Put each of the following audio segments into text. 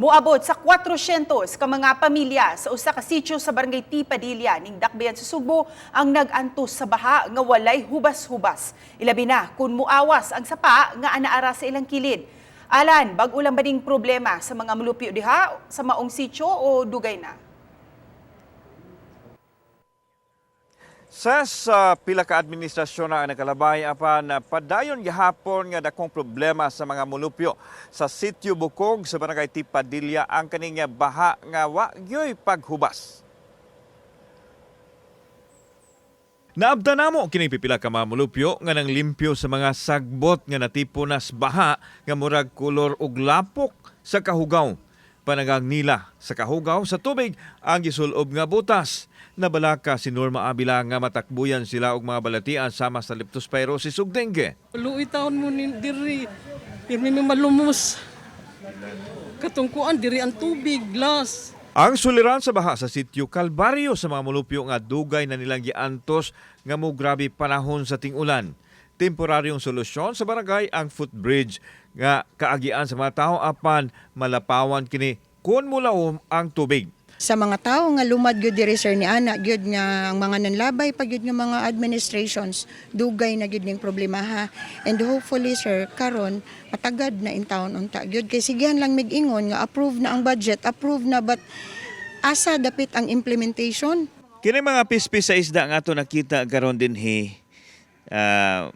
Muabot sa 400 ka mga pamilya sa usa ka sitio sa barangay Tipadilla ning Dakbayan sa Sugbo ang nagantos sa baha nga walay hubas-hubas. Ilabi na kung muawas ang sapa nga anaara sa ilang kilid. Alan, bag ulang ba ding problema sa mga mulupyo diha sa maong sitio o dugay na? Sa sa pila ka administrasyon na nakalabay apan padayon gihapon nga dakong problema sa mga mulupyo sa sitio Bukog sa barangay Tipadilla ang kaning baha nga wa gyoy paghubas. Naabda namo kini pipila ka mga mulupyo nga nang limpyo sa mga sagbot nga natipon nas baha nga murag kolor og lapok sa kahugaw. Panagang nila sa kahugaw sa tubig ang gisulob nga butas. Nabalaka si Norma Abila nga matakbuyan sila og mga balatian sama sa leptospirosis ug dengue. Luoy taon mo ni diri. Pirmi mi malumos. Katungkuan diri ang tubig, glass. Ang suliran sa baha sa sitio Kalbaryo sa mga mulupyo nga dugay na nilang giantos nga mo grabe panahon sa ting-ulan. Temporaryong solusyon sa barangay ang footbridge nga kaagian sa mga tao apan malapawan kini kun mulaom ang tubig. sa mga tao nga lumad gyud diri sir ni ana gyud nga ang mga nanlabay pa gyud nga mga administrations dugay na gyud ning problema ha? And hopefully sir karon matagad na in town unta. Gyud kay sigihan lang mig-ingon nga approve na ang budget approve na but asa dapit ang implementation? Kini mga pispis sa isda nga ato nakita karon din he ah,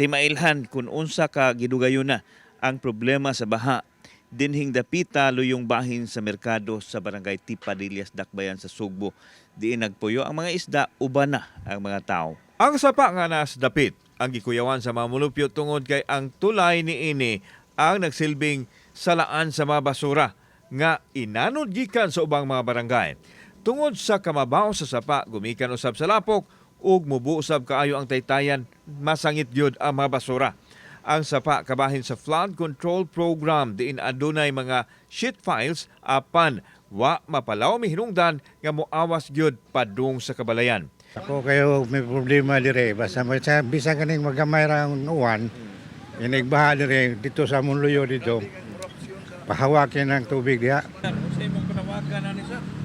timailhan kung unsa ka gidugayon na ang problema sa baha dinhing dapita luyong bahin sa merkado sa barangay Tipadillas Dakbayan sa Sugbo. Diin nagpuyo ang mga isda uban na ang mga tao. Ang sapa nga nas dapit ang gikuyawan sa mga mulupyo tungod kay ang tulay ni ini ang nagsilbing salaan sa mga basura nga inanod gikan sa ubang mga barangay. Tungod sa kamabaw sa sapa, gumikan usab sa lapok ug mubu usab kaayo ang taytayan, masangit gyud ang mga basura. Ang sapa kabahin sa flood control program diin adunay mga sheet files apan wa mapalaw mi hinungdan nga moawas gyud padung sa kabalayan. Ako kayo may problema dire basta may sa bisa kaning magamay ra ang uwan inigbaha dire dito sa Munluyo dito pahawakin ang tubig diha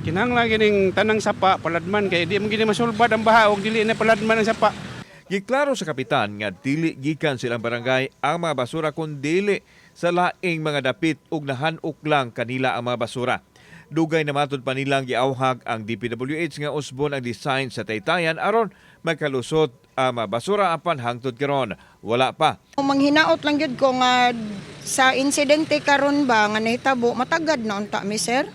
Kinahanglan gining tanang sapa paladman kay di mo gini masulbad ang baha og dili na paladman ang sapa. Giklaro sa kapitan nga dili gikan silang barangay ang mga basura kun dili sa laing mga dapit ug nahanok lang kanila ang mga basura. Dugay na matod pa nilang giawhag ang DPWH nga usbon ang design sa taytayan aron magkalusot ang mga basura apan hangtod karon wala pa. manghinaot lang gyud ko nga sa insidente karon ba nga nahitabo matagad na unta mi sir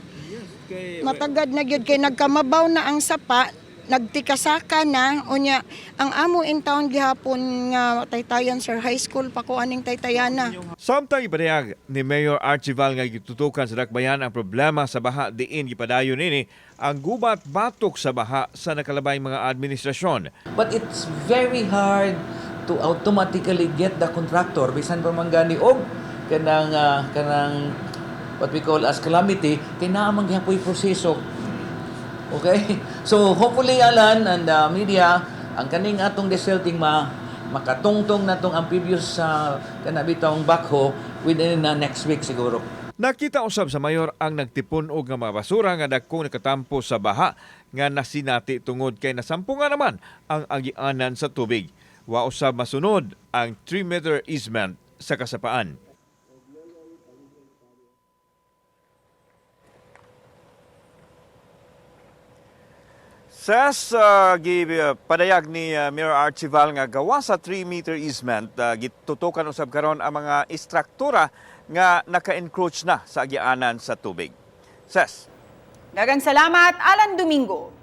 matagad na gyud kay nagkamabaw na ang sapa nagtikasaka na. Unya ang amo in town gihapon nga taytayan sir. High school pa ko aning taytayana. Samtang ipadayag ni Mayor Archival nga gitutukan sa Dakbayan ang problema sa baha diin gipadayon ini ang gubat batok sa baha sa nakalabay mga administrasyon. But it's very hard to automatically get the contractor. Bisan pa man gani og kanang ah, kanang what we call as calamity kay naa man gyapon proseso. Okay? So hopefully alan and the media ang kaning atong desilting ma makatungtong natong amphibious sa kanabitong backhoe within the next week siguro. Nakita usab sa mayor ang nagtipon og nga mga basura nga dagkong nakatampo sa baha nga nasinati tungod kay nasampungan naman ang agianan sa tubig. Wa usab masunod ang 3 meter easement sa kasapaan. Sa sa gi padayag ni uh, Mayor Archival nga gawa sa 3 meter easement uh, gitutukan usab karon ang mga istruktura nga naka-encroach na sa agianan sa tubig. Ses. Dagang salamat, Alan Domingo.